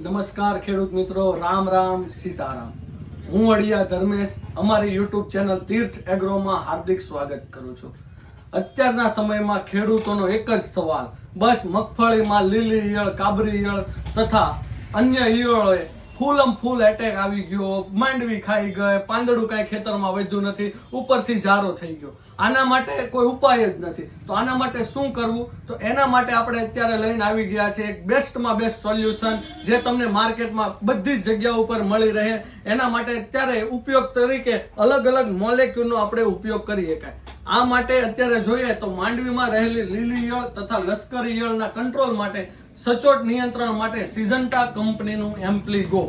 નમસ્કાર ખેડૂત મિત્રો, રામ રામ, સીતારામ. હું અડિયા ધર્મેશ, અમારી યુટ્યુબ ચેનલ તીર્થ એગ્રોમાં હાર્દિક સ્વાગત કરું છું. અત્યારના સમયમાં ખેડૂતોનો એક જ સવાલ, બસ મગફળીમાં લીલી ઈયળ, કાબરી ઈયળ તથા અન્ય ઈયળોએ ફૂલમ ફૂલ એટેક આવી ગયો, માંડવી ખાઈ ગઈ, પાંદડું કાંઈ ખેતરમાં વધ્યું નથી, ઉપરથી ઝારો થઈ ગયો. આના માટે કોઈ ઉપાય જ નથી. તો આના માટે શું કરવું? તો એના માટે આપણે અત્યારે લઈને આવી ગયા છે એક બેસ્ટમાં બેસ્ટ સોલ્યુશન જે તમને માર્કેટમાં બધી જ જગ્યા ઉપર મળી રહે. એના માટે અત્યારે ઉપયોગ તરીકે અલગ અલગ મોલેક્યુલનો આપણે ઉપયોગ કરી શકાય. આ માટે અત્યારે જોઈએ તો માંડવીમાં રહેલી લીલી ઈયળ તથા લશ્કરી ઈયળના કંટ્રોલ માટે સચોટ નિયંત્રણ માટે સિઝન્ટા કંપનીનું એમ્પ્લીગો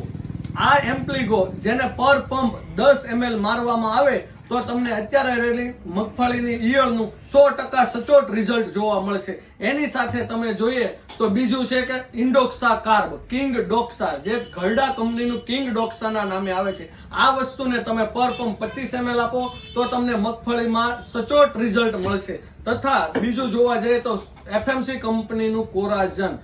આ એમ્પ્લીગો જેને પર પંપ દસ એમએલ મારવામાં આવે તો તમને અત્યારે રહેલી મગફળીની ઈયળનું સો ટકા સચોટ રિઝલ્ટ જોવા મળશે. એની સાથે તમે જોઈએ તો બીજું છે કે ઇન્ડોક્સા કાર્બ કિંગ ડોક્સા જે ઘરડા કંપનીનું કિંગ ડોક્સાના નામે આવે છે. આ વસ્તુને તમે પર પંપ પચીસ એમએલ આપો તો તમને મગફળીમાં સચોટ રિઝલ્ટ મળશે. તથા બીજું જોવા જઈએ તો એફએમસી કંપનીનું કોરાઝન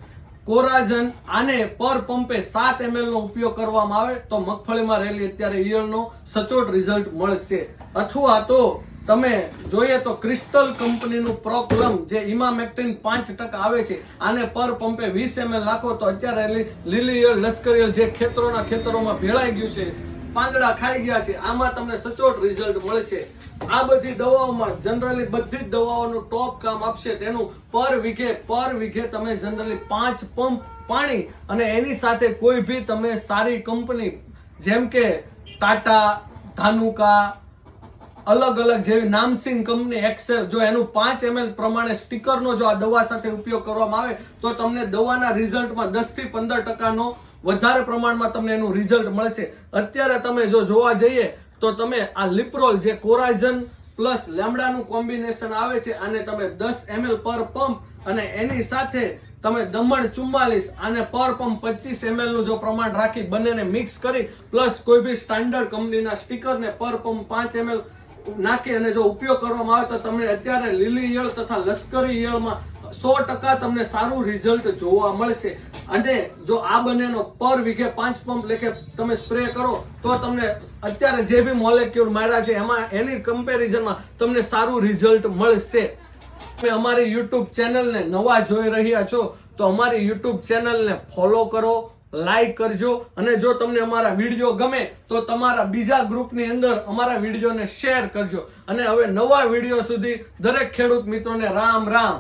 કોરાઝન આને પર પંપે સાત એમએલ નો ઉપયોગ કરવામાં આવે તો મગફળીમાં રહેલી અત્યારે ઈયળનો સચોટ રિઝલ્ટ મળશે. અથવા તો તમે જોઈએ તો ક્રિસ્ટલ કંપનીનું પ્રોક્લમ જે ઇમામેક્ટિન પાંચ ટકા આવે છે, આને પર પંપે વીસ એમએલ નાખો તો અત્યારે લીલી ઈયળ લશ્કરી જે ખેતરોના ખેતરોમાં ભેળાઈ ગયું છે, પાંદડા ખાઈ ગયા છે, આમાં તમને સચોટ રિઝલ્ટ મળશે. આ બધી દવાઓમાં જનરલી બધી જ દવાઓનું ટોપ કામ આપશે તેનું પર વીઘે પર વીઘે તમે જનરલી પાંચ પંપ પાણી અને એની સાથે કોઈ ભી તમે સારી કંપની જેમ કે ટાટા ધાનુકા અલગ અલગ જેવી નામસિંગ કંપની એક્સેલ જો એનું પાંચ એમએલ પ્રમાણે સ્ટીકરનો જો આ દવા સાથે ઉપયોગ કરવામાં આવે, તો તમને દવાના રિઝલ્ટમાં દસથી પંદર ટકાનો વધારે પ્રમાણમાં તમને એનું રિઝલ્ટ મળશે. અત્યારે તમે જો જોવા જઈએ તો તમે આ લિપ્રોલ જે કોરાઝન પ્લસ લેમડાનું કોમ્બિનેશન આવે છે, આને તમે દસ એમએલ પર પંપ અને એની સાથે તમે દમણ ચુમ્માલીસ અને પર પંપ પચીસ એમએલનું જો પ્રમાણ રાખી બંનેને મિક્સ કરી પ્લસ કોઈ બી સ્ટાન્ડર્ડ કંપનીના સ્ટીકર ને પર પંપ પાંચ એમએલ નાખી અને જો ઉપયોગ કરવામાં આવે તો તમને અત્યારે લીલી ઈયળ તથા લશ્કરી ઈયળમાં સો ટકા તમને સારું રિઝલ્ટ જોવા મળશે. અને જો આ બંનેનો પર વીઘે પાંચ પંપ લેખે તમે સ્પ્રે કરો, તો તમને અત્યારે જે બી મોલેક્યુલ માર્યા છે, એમાં એની કમ્પેરિઝનમાં તમને સારું રિઝલ્ટ મળશે. તમે અમારી યુટ્યુબ ચેનલને નવા જોઈ રહ્યા છો, તો અમારી યુટ્યુબ ચેનલને ફોલો કરો લાઈક કરજો, અને જો તમને અમારા વીડિયો ગમે, તો તમારા બીજા ગ્રુપની અંદર અમારા વિડીયોને શેર કરજો. અને હવે નવા વીડિયો સુધી દરેક ખેડૂત મિત્રોને રામ રામ.